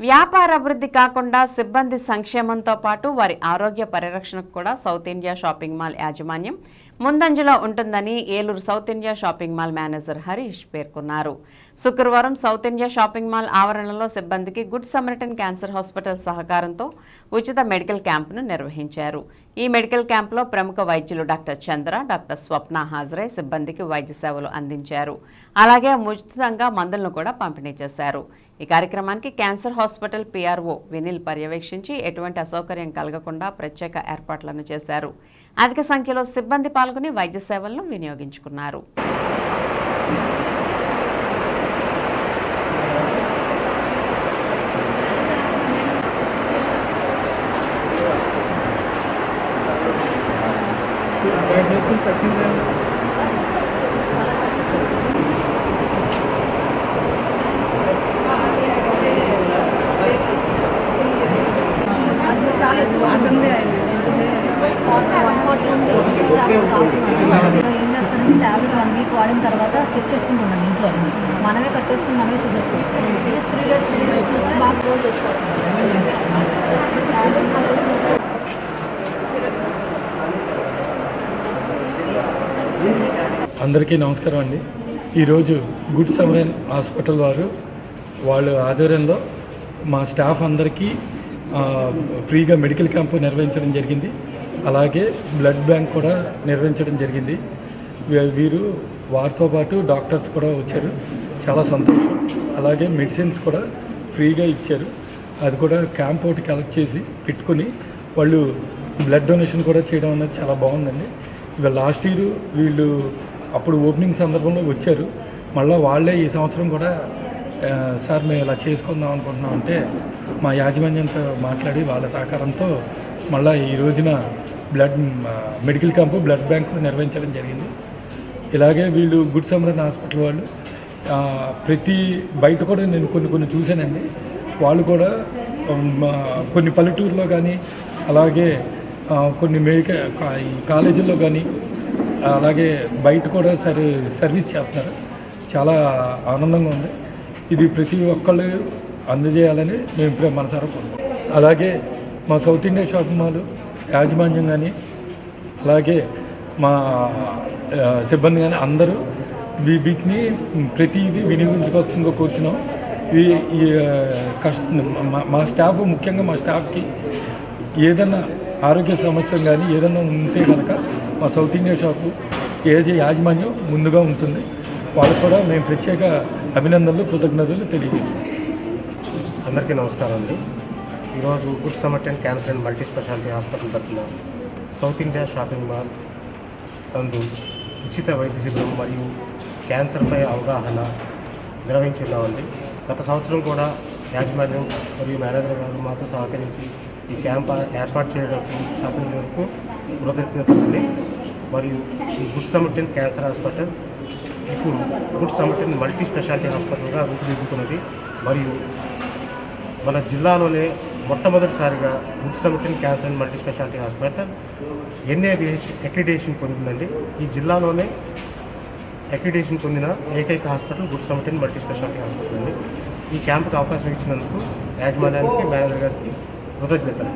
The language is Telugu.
వ్యాపార అభివృద్ధి కాకుండా సిబ్బంది సంక్షేమంతో పాటు వారి ఆరోగ్య పరిరక్షణకు కూడా సౌత్ ఇండియా షాపింగ్ మాల్ యాజమాన్యం ముందంజలో ఉంటుందని Eluru South India shopping mall manager Harish పేర్కొన్నారు. శుక్రవారం సౌత్ ఇండియా షాపింగ్ మాల్ ఆవరణలో సిబ్బందికి గుడ్ సమరిటన్ క్యాన్సర్ హాస్పిటల్ సహకారంతో ఉచిత మెడికల్ క్యాంపును నిర్వహించారు. ఈ మెడికల్ క్యాంపులో ప్రముఖ వైద్యులు డాక్టర్ చంద్ర డాక్టర్ స్వప్న హాజరై సిబ్బందికి వైద్య సేవలు అందించారు. అలాగే ఉచితంగా మందులను కూడా పంపిణీ చేశారు. ఈ కార్యక్రమానికి క్యాన్సర్ హాస్పిటల్ పీఆర్ఓ వినిల్ పర్యవేక్షించి ఎటువంటి అసౌకర్యం కలగకుండా ప్రత్యేక ఏర్పాట్లను చేశారు. అధిక సంఖ్యలో సిబ్బంది పాల్గొని వైద్య సేవలను వినియోగించుకున్నారు. ట్యాబ్లెట్ వన్ వీక్ వాడిన తర్వాత ఇంట్లో. మనమే కట్టేసుకుని మనమే చూసేసుకోవచ్చు త్రీ డేస్ త్రీ డేస్ బాగా రోజు అందరికీ నమస్కారం అండి. ఈరోజు గుడ్ సమరన్ హాస్పిటల్ వారు వాళ్ళ ఆధ్వర్యంలో మా స్టాఫ్ అందరికీ ఆ, ఫ్రీగా మెడికల్ క్యాంపు నిర్వహించడం జరిగింది. అలాగే బ్లడ్ బ్యాంక్ కూడా నిర్వహించడం జరిగింది. వీరు వారితో పాటు డాక్టర్స్ కూడా వచ్చారు. చాలా సంతోషం. అలాగే మెడిసిన్స్ కూడా ఫ్రీగా ఇచ్చారు. అది కూడా క్యాంప్ ఒకటి కలెక్ట్ చేసి పెట్టుకుని వాళ్ళు బ్లడ్ డొనేషన్ కూడా చేయడం అనేది చాలా బాగుందండి. ఇక లాస్ట్ ఇయర్ వీళ్ళు అప్పుడు ఓపెనింగ్ సందర్భంలో వచ్చారు. మళ్ళీ వాళ్ళే ఈ సంవత్సరం కూడా సార్ మేము ఇలా చేసుకుందాం అనుకుంటున్నాం అంటే మా యాజమాన్యంతో మాట్లాడి వాళ్ళ సహకారంతో మళ్ళీ ఈ రోజున blood medical camp blood bank నిర్వహించడం జరిగింది. ఇలాగే వీళ్ళు గుడ్ సమరన్ హాస్పిటల్ వాళ్ళు ప్రతి బయట కూడా నేను కొన్ని కొన్ని చూశానండి. వాళ్ళు కూడా కొన్ని పల్లెటూరులో కానీ అలాగే కొన్ని మెడికల్ ఈ కాలేజీల్లో కానీ అలాగే బయట కూడా సరే సర్వీస్ చేస్తున్నారు. చాలా ఆనందంగా ఉంది. ఇది ప్రతి ఒక్కళ్ళు అందజేయాలని మేము మనసారా కోరుకుంటాం అలాగే మా సౌత్ ఇండియా షాపింగ్ మాల్ యాజమాన్యం కానీ అలాగే మా సిబ్బంది కానీ అందరూ వీటిని ప్రతిదీ వినియోగించుకోవాల్సిందిగా కూర్చున్నాం. ఈ కష్ట మా- స్టాఫ్ ముఖ్యంగా మా స్టాఫ్కి ఏదైనా ఆరోగ్య సమస్య కానీ ఏదైనా ఉంటే కనుక మా సౌత్ ఇండియా షాపు ఏజీ యాజమాన్యం ముందుగా ఉంటుంది. వాళ్ళకు కూడా మేము ప్రత్యేక అభినందనలు కృతజ్ఞతలు తెలియజేస్తాం అందరికీ నమస్కారం అండి. ఈరోజు Good Samaritan cancer and multi speciality hospital తరఫున సౌత్ ఇండియా షాపింగ్ మాల్ తందు ఉచిత వైద్య శిబిరం మరియు క్యాన్సర్పై అవగాహన నిర్వహించున్నామండి. గత సంవత్సరం కూడా యాజమాన్యం మరియు మేనేజర్ గారు మాకు సహకరించి ఈ క్యాంప్ ఏర్పాటు చేయడానికి సహకరించినందుకు కృతజ్ఞతలండి మరియు ఈ గుడ్ సమర్టన్ క్యాన్సర్ హాస్పిటల్ ఇప్పుడు గుడ్ సమర్టన్ మల్టీ స్పెషాలిటీ హాస్పిటల్గా రూపుదిద్దుకున్నది. మరియు మన జిల్లాలోనే మొట్టమొదటిసారిగా Good Samaritan cancer and multi speciality hospital NABH accreditation పొందిందండి. ఈ జిల్లాలోనే అక్రిడేషన్ పొందిన ఏకైక hospital Good Samaritan multi speciality hospital అండి. ఈ క్యాంపుకి అవకాశం ఇచ్చినందుకు యాజమాన్యానికి మేనేజర్ గారికి కృతజ్ఞతలు.